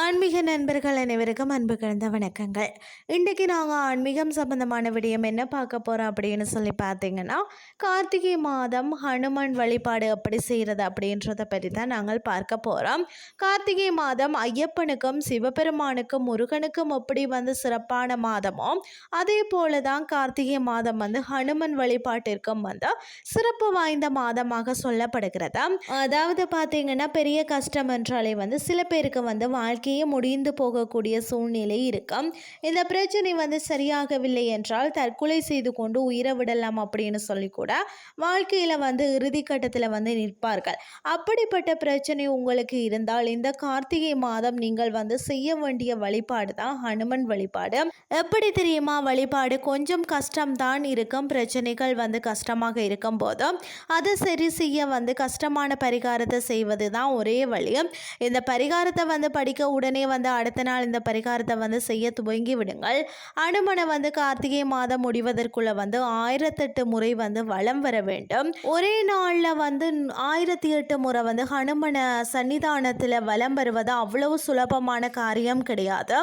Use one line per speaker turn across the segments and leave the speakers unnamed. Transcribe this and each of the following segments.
ஆன்மீக நண்பர்கள் அனைவருக்கும் அன்பு கலந்த வணக்கங்கள். இன்றைக்கு நாங்கள் ஆன்மீகம் சம்பந்தமான விடயம் என்ன பார்க்க போகிறோம் அப்படின்னு சொல்லி பார்த்தீங்கன்னா கார்த்திகை மாதம் ஹனுமான் வழிபாடு எப்படி செய்கிறது அப்படின்றத பற்றி தான் நாங்கள் பார்க்க போகிறோம் கார்த்திகை மாதம் ஐயப்பனுக்கும் சிவபெருமானுக்கும் முருகனுக்கும் எப்படி வந்து சிறப்பான மாதமோ அதே போல தான் கார்த்திகை மாதம் வந்து ஹனுமன் வழிபாட்டிற்கும் வந்து சிறப்பு வாய்ந்த மாதமாக சொல்லப்படுகிறது. அதாவது பார்த்தீங்கன்னா பெரிய கஷ்டம் என்றாலே வந்து சில பேருக்கு வந்து வாழ்க்கை வாழ்க்கையே முடிந்து போகக்கூடிய சூழ்நிலை இருக்கும் இந்த பிரச்சனை வந்து சரியாகவில்லை என்றால் தற்கொலை செய்து கொண்டு உயிரை விடலாம் அப்படின்னு சொல்லி கூட வாழ்க்கையில் வந்து இறுதி கட்டத்தில் வந்து நிற்பார்கள். அப்படிப்பட்ட பிரச்சனை உங்களுக்கு இருந்தால் இந்த கார்த்திகை மாதம் நீங்கள் வந்து செய்ய வேண்டிய வழிபாடு தான் ஹனுமன் வழிபாடு. எப்படி தெரியுமா? வழிபாடு கொஞ்சம் கஷ்டம்தான் இருக்கும். பிரச்சனைகள் வந்து கஷ்டமாக இருக்கும் போதும். அதை சரி செய்ய வந்து கஷ்டமான பரிகாரத்தை செய்வது தான் ஒரே வழி. இந்த பரிகாரத்தை வந்து படிக்க உடனே வந்து அடுத்த நாள் இந்த பரிகாரத்தை வந்து செய்ய துவங்கி விடுங்கள். அனுமனை வந்து கார்த்திகை மாதம் முடிவதற்குள்ள வந்து ஆயிரத்தெட்டு முறை வந்து வளம் வர வேண்டும். ஒரே நாளில் வந்து ஆயிரத்தி எட்டு முறை வந்து ஹனுமனை சன்னிதானத்தில் வலம் வருவது அவ்வளவு சுலபமான காரியம் கிடையாது.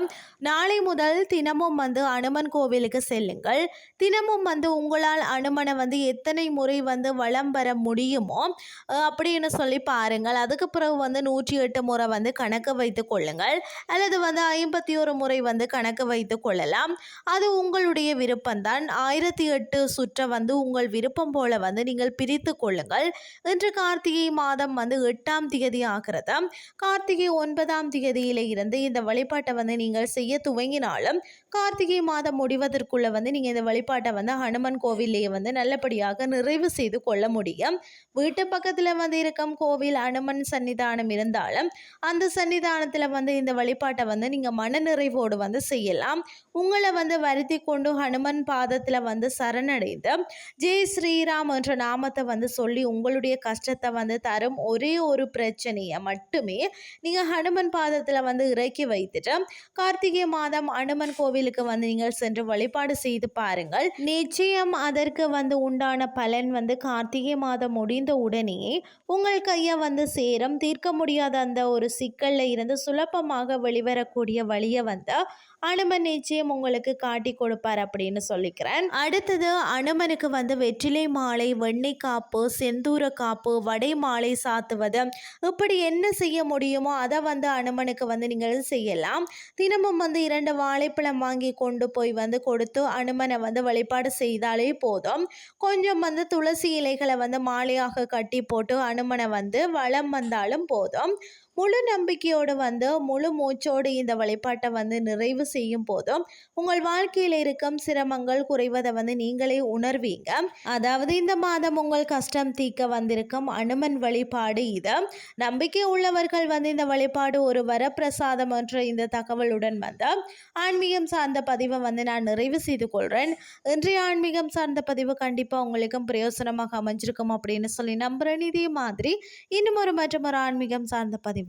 நாளை முதல் தினமும் வந்து அனுமன் கோவிலுக்கு செல்லுங்கள். தினமும் வந்து உங்களால் அனுமனை வந்து எத்தனை முறை வந்து வளம் வர முடியுமோ அப்படின்னு சொல்லி பாருங்கள். அதுக்கு பிறகு வந்து நூற்றி எட்டு முறை வந்து கணக்கு வைத்து கொள்ளுங்கள். கொள்ளுங்கள் அல்லது வந்து ஐம்பத்தி ஒரு முறை வந்து கணக்கு வைத்து கொள்ளலாம். அது உங்களுடைய விருப்பம்தான் ஆயிரத்தி எட்டு சுற்ற வந்து உங்கள் விருப்பம் போல வந்து நீங்கள் பிரித்து கொள்ளுங்கள். இன்று கார்த்திகை மாதம் வந்து எட்டாம் திகதி ஆகிறது கார்த்திகை ஒன்பதாம் திகதியில இருந்து இந்த வழிபாட்டை வந்து நீங்கள் செய்ய துவங்கினாலும் கார்த்திகை மாதம் முடிவதற்குள்ள வந்து நீங்கள் இந்த வழிபாட்டை வந்து ஹனுமன் கோவிலேயே வந்து நல்லபடியாக நிறைவு செய்து கொள்ள முடியும். வீட்டு பக்கத்தில் வந்து இருக்கும் கோவில் அனுமன் சன்னிதானம் இருந்தாலும் அந்த சன்னிதானத்தில் வந்து வந்து இந்த வழிபாட்டை வந்து நீங்கள் மனநிறைவோடு வந்து செய்யலாம். உங்களை வந்து வருத்தி கொண்டு ஹனுமன் பாதத்தில் வந்து சரணடைந்து ஜெய் ஸ்ரீராம் என்ற நாமத்தை வந்து சொல்லி உங்களுடைய கஷ்டத்தை வந்து தரும் ஒரே ஒரு பிரச்சனையை மட்டுமே நீங்கள் ஹனுமன் பாதத்தில் வந்து இறக்கி வைத்துட்டு கார்த்திகை மாதம் ஹனுமன் கோவிலுக்கு வந்து நீங்கள் சென்று வழிபாடு செய்து பாருங்கள். நிச்சயம் அதற்கு வந்து உண்டான பலன் வந்து கார்த்திகை மாதம் முடிந்த உடனே உங்கள் கையை வந்து சேரும். தீர்க்க முடியாத அந்த ஒரு சிக்கலில் இருந்து சுலப குழப்பமாக வெளிவரக்கூடிய வழியை வந்து அனுமன் நிச்சயம் உங்களுக்கு காட்டி கொடுப்பார் அப்படின்னு சொல்லிக்கிறேன். அடுத்தது அனுமனுக்கு வந்து வெற்றிலை மாலை வெண்ணெய் காப்பு செந்தூர காப்பு வடை மாலை சாத்துவது. இப்படி என்ன செய்ய முடியுமோ அதை வந்து அனுமனுக்கு வந்து நீங்கள் செய்யலாம். தினமும் வந்து இரண்டு வாழைப்பழம் வாங்கி கொண்டு போய் வந்து கொடுத்து அனுமனை வந்து வழிபாடு செய்தாலே போதும். கொஞ்சம் வந்து துளசி இலைகளை வந்து மாலையாக கட்டி போட்டு அனுமனை வந்து வளம் வந்தாலும் போதும். முழு நம்பிக்கையோடு வந்து முழு மூச்சோடு இந்த வழிபாட்டை வந்து நிறைவு செய்யும் போதும் உங்கள் வாழ்க்கையில் இருக்கும் சிரமங்கள் குறைவதை வந்து நீங்களே உணர்வீங்க. அதாவது இந்த மாதம் உங்கள் கஷ்டம் தீக்க வந்திருக்கும் அனுமன் வழிபாடு இது. நம்பிக்கை உள்ளவர்கள் வந்து இந்த வழிபாடு ஒரு வரப்பிரசாதம் என்ற இந்த தகவலுடன் வந்து ஆன்மீகம் சார்ந்த பதிவை வந்து நான் நிறைவு செய்து கொள்கிறேன் இன்றைய ஆன்மீகம் சார்ந்த பதிவு கண்டிப்பாக உங்களுக்கும் பிரயோசனமாக அமைஞ்சிருக்கும் அப்படின்னு சொல்லி நம்புகிறேன் இதே மாதிரி இன்னும் ஒரு மற்றும் ஒரு ஆன்மீகம் சார்ந்த பதிவு